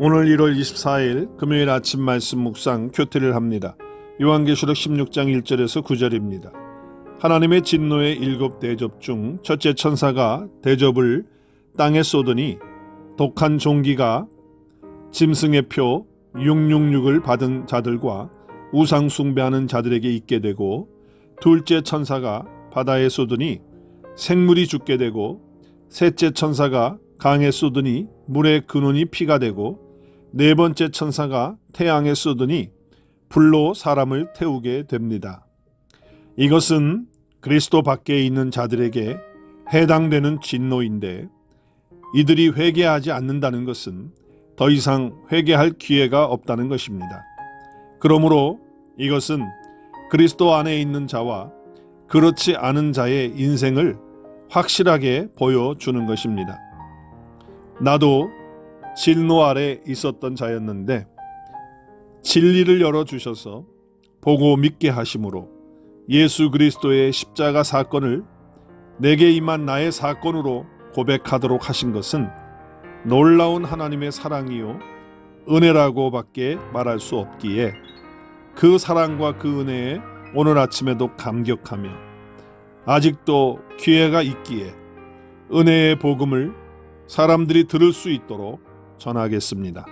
오늘 1월 24일 금요일 아침 말씀 묵상 교태를 합니다. 요한계시록 16장 1절에서 9절입니다. 하나님의 진노의 일곱 대접 중 첫째 천사가 대접을 땅에 쏟으니 독한 종기가 짐승의 표 666을 받은 자들과 우상 숭배하는 자들에게 있게 되고 둘째 천사가 바다에 쏟으니 생물이 죽게 되고 셋째 천사가 강에 쏟으니 물의 근원이 피가 되고 네 번째 천사가 태양에 쏟으니 불로 사람을 태우게 됩니다. 이것은 그리스도 밖에 있는 자들에게 해당되는 진노인데 이들이 회개하지 않는다는 것은 더 이상 회개할 기회가 없다는 것입니다. 그러므로 이것은 그리스도 안에 있는 자와 그렇지 않은 자의 인생을 확실하게 보여주는 것입니다. 나도 진노 아래 있었던 자였는데 진리를 열어 주셔서 보고 믿게 하심으로 예수 그리스도의 십자가 사건을 내게 임한 나의 사건으로 고백하도록 하신 것은 놀라운 하나님의 사랑이요 은혜라고밖에 말할 수 없기에 그 사랑과 그 은혜에 오늘 아침에도 감격하며 아직도 기회가 있기에 은혜의 복음을 사람들이 들을 수 있도록 전하겠습니다.